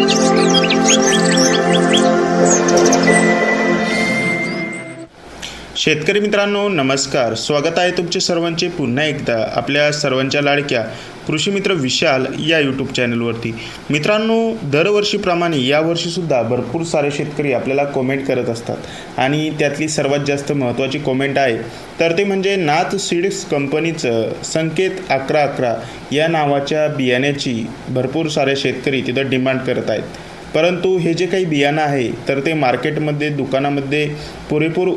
Música शेतकरी मित्रांनो नमस्कार. स्वागत आहे तुमचे सर्वांचे पुन्हा एकदा आपल्या सर्वांच्या लाडक्या कृषी मित्र विशाल या यूट्यूब चॅनलवरती मित्रांनो दरवर्षीप्रमाणे यावर्षीसुद्धा भरपूर सारे शेतकरी आपल्याला कॉमेंट करत असतात. आणि त्यातली सर्वात जास्त महत्त्वाची कॉमेंट आहे तर ते म्हणजे नाथ सीड्स कंपनीचं संकेत अकरा अकरा या नावाच्या बियाण्याची भरपूर सारे शेतकरी तिथं डिमांड करत आहेत. परंतु हे जे काही बियाणं आहे तर ते मार्केटमध्ये दुकानामध्ये पुरेपूर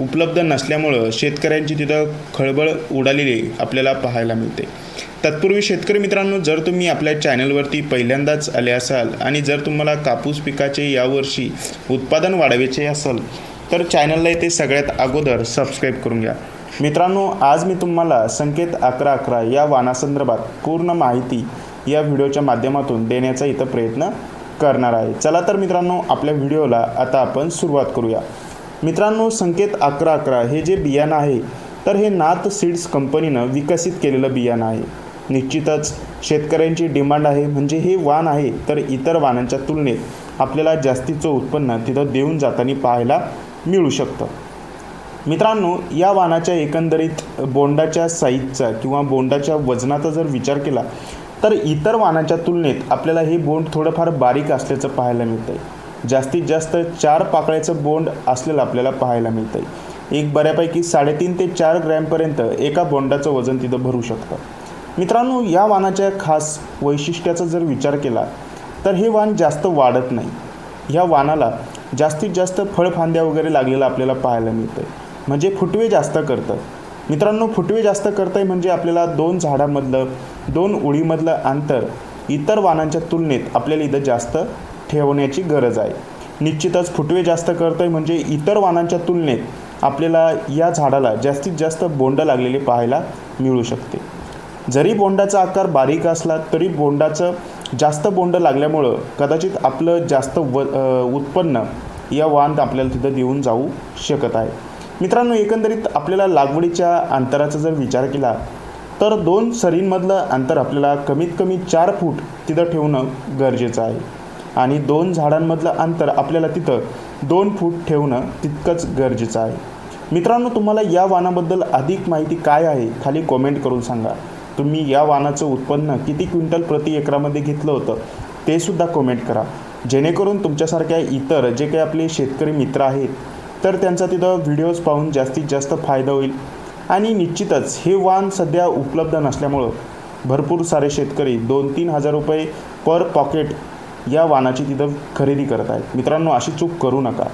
उपलब्ध नसल्यामुळं शेतकऱ्यांची तिथं खळबळ उडालेली आपल्याला पाहायला मिळते. तत्पूर्वी शेतकरी मित्रांनो जर तुम्ही आपल्या चॅनलवरती पहिल्यांदाच आले असाल आणि जर तुम्हाला कापूस पिकाचे यावर्षी उत्पादन वाढवायचे असेल तर चॅनलला येथे सगळ्यात अगोदर सबस्क्राईब करून घ्या. मित्रांनो आज मी तुम्हाला संकेत अकरा अकरा या वाणासंदर्भात पूर्ण माहिती या व्हिडिओच्या माध्यमातून देण्याचा इथं प्रयत्न करणार आहे. चला तर मित्रांनो आपल्या व्हिडिओला आता आपण सुरुवात करूया. मित्रांनो संकेत अकरा अकरा हे जे बियाणं आहे तर हे नाथ सीड्स कंपनीनं विकसित केलेलं बियाणं आहे. निश्चितच शेतकऱ्यांची डिमांड आहे म्हणजे हे वाण आहे तर इतर वाणांच्या तुलनेत आपल्याला जास्तीचं उत्पन्न तिथं देऊन जाताना पाहायला मिळू शकतं. मित्रांनो या वाणाच्या एकंदरीत बोंडाच्या साईजचा किंवा बोंडाच्या वजनाचा जर विचार केला तर इतर वाणाच्या तुलनेत आपल्याला हे बोंड थोडंफार बारीक असल्याचं पाहायला मिळतं आहे जास्तीत जास्त चार पाकळ्याचं बोंड असलेलं आपल्याला पाहायला मिळतं आहे एक बऱ्यापैकी साडेतीन ते चार ग्रॅमपर्यंत एका बोंडाचं वजन तिथं भरू शकतं. मित्रांनो या वाहनाच्या खास वैशिष्ट्याचा जर विचार केला तर हे वाण जास्त वाढत नाही. ह्या वाहनाला जास्तीत जास्त फळफांद्या वगैरे लागलेलं आपल्याला पाहायला मिळतं म्हणजे फुटवे जास्त करतं. मित्रांनो फुटवे जास्त करताय म्हणजे आपल्याला दोन झाडामधलं दोन उडीमधलं अंतर इतर वाहनांच्या तुलनेत आपल्याला इथं जास्त ठेवण्याची गरज आहे. निश्चितच फुटवे जास्त करतोय म्हणजे इतर वाहनांच्या तुलनेत आपल्याला या झाडाला जास्तीत जास्त बोंड लागलेले पाहायला मिळू शकते. जरी बोंडाचा आकार बारीक असला तरी बोंडाचं जास्त बोंड लागल्यामुळं कदाचित आपलं जास्त व उत्पन्न या वाण आपल्याला तिथं देऊन जाऊ शकत आहे. मित्रांनो एकंदरीत आपल्याला लागवडीच्या अंतराचा जर विचार केला तर दोन सरींमधलं अंतर आपल्याला कमीत कमी चार फूट तिथं ठेवणं गरजेचं आहे. आणि दोन झाडांमधलं अंतर आपल्याला तिथं दोन फूट ठेवणं तितकंच गरजेचं आहे. मित्रांनो तुम्हाला या वाणाबद्दल अधिक माहिती काय आहे खाली कॉमेंट करून सांगा. तुम्ही या वाणाचं उत्पन्न किती क्विंटल प्रति एकरामध्ये घेतलं होतं ते सुद्धा कॉमेंट करा. जेणेकरून तुमच्यासारख्या इतर जे काही आपले शेतकरी मित्र आहेत तर त्यांचा तिथं व्हिडिओज पाहून जास्तीत जास्त फायदा होईल. आणि निश्चितच हे वाण सध्या उपलब्ध नसल्यामुळं भरपूर सारे शेतकरी दोन तीन हजार रुपये पर पॉकेट या वाहनाची तिथं खरेदी करत आहेत मित्रांनो अशी चूक करू नका.